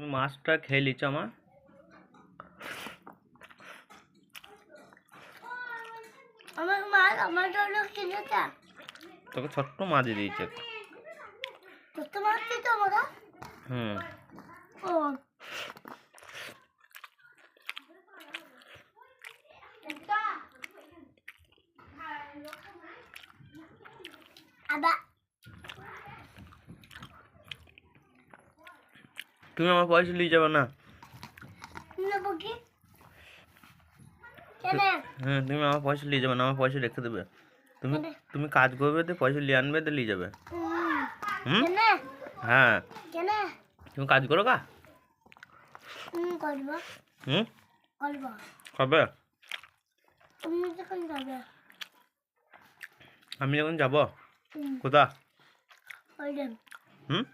তুমি মাছটা খেয়ে নিচ্ছ আমার। আমার মা আমার জন্য কিনেছে তোকে ছোট্ট মাছ দিয়েছে তোর মাছ দিত আমরা হুম। ও। আবার তুমি আমার পয়সা নিয়ে যাবে না। হ্যাঁ তুমি আমার পয়সা নিয়ে যাবে না আমার পয়সা রেখে দেবে। তুমি তুমি কাজ করবে তো পয়সা নিয়ে আনবে তো নিয়ে যাবে। হুম? হ্যাঁ। তুমি কাজ করো কা হুম? কবে আমি যখন যাব কোথা হুম?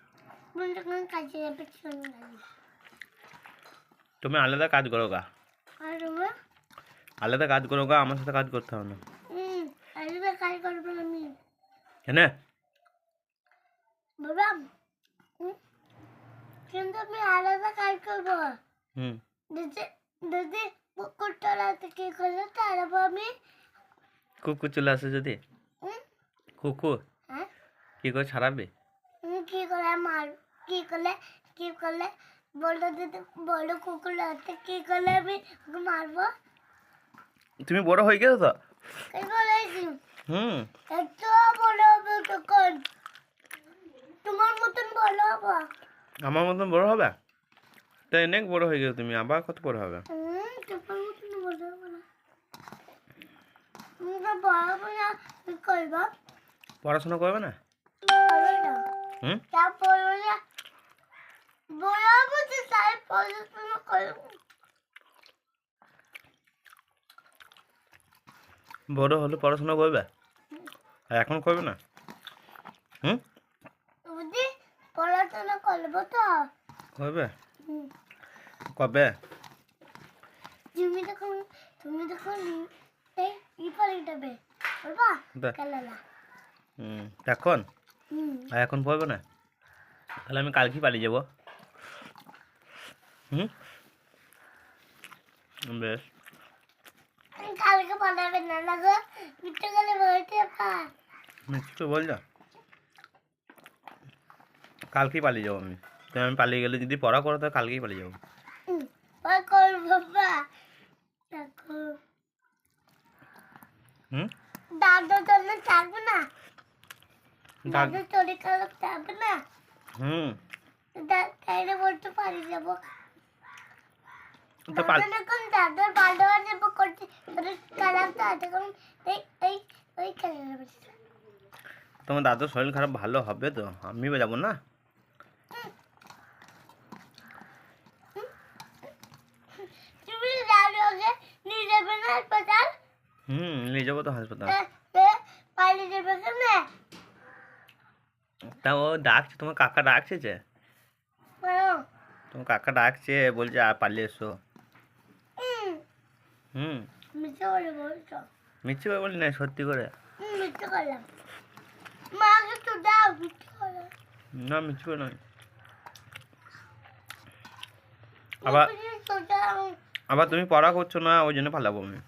তুমি আলাদা কাজ করো গা। আর তুমি আলাদা কাজ করো গা আমার সাথে কাজ করতে হবে না। আলাদা কাজ করব আমি কেন? বাবা কিন্তু আমি আলাদা কাজ করব হুম। যদি যদি কুকুর তলাতে কি করলে তারপর আমি কুকুর চলে আসে যদি? কুকুর? হ্যাঁ। কি করে ছাড়াবে? কি করে? মার কি করলে কি করলে? বড় যদি বড় কুকুর হাতে কি করলে আমি ওকে মারবো? তুমি বড় হয়ে গেছো তো? কি বলেছি? হুম। একটু বড় হবে তখন। তোমার মতন বড় হব। আমার মতন বড় হবে? তাই অনেক বড় হয়ে গেছো তুমি আবার কত বড় হবে? হুম তোমার মতন বড় হব না। তুমি তো বড় হব না কি পড়াশোনা করবে না? হুম? তা বলব না। পড়াশোনা বড় হলে পড়াশোনা করবে? আর এখন করবে না? হুম? বুঝি পড়াশোনা করব তো। করবে? কবে? তুমি তখন তুমি তখন এই ই দেবে বলবা? দে। হুম এখন? আর এখন পড়বে না? তাহলে আমি কালকেই পালিয়ে যাব। হুম বেশ কালকে পড়াবে না লাগো মিথ্যে গেলে বলতে পা মিষ্টি বল যা কালকেই পালিয়ে যাব আমি। তো আমি পালিয়ে গেলে যদি পড়া করো তাহলে কালকেই পালিয়ে যাব। হুম দাদু থাকবে না। দাদু চলে কালো থাকবে না। হুম। তাইলে বলতে পারি যাব। তো পাল দাদু যখন দাদুর ভালো করতে তোর তো আছে তখন এই এই ওই খেলে তোমার দাদুর শরীর খারাপ ভালো হবে তো? আমি যাব না? তুমি দাদুকে নিয়ে যাবে না হাসপাতাল? হুম নিয়ে যাব তো হাসপাতাল। পালিয়ে যাবে কেন তা ও ডাকছে তোমার কাকা ডাকছে যে? তোমার কাকা ডাকছে বলছে আর পালিয়ে এসো। হুম। মিথ্যে করে বলছো? মিথ্যে করে বলি না সত্যি করে। মিথ্যে করলাম মাকে তো দাও মিথ্যে করে না মিথ্যে করে নয়। আবার আবার তুমি পড়া করছ না ওই জন্য পালাবো আমি।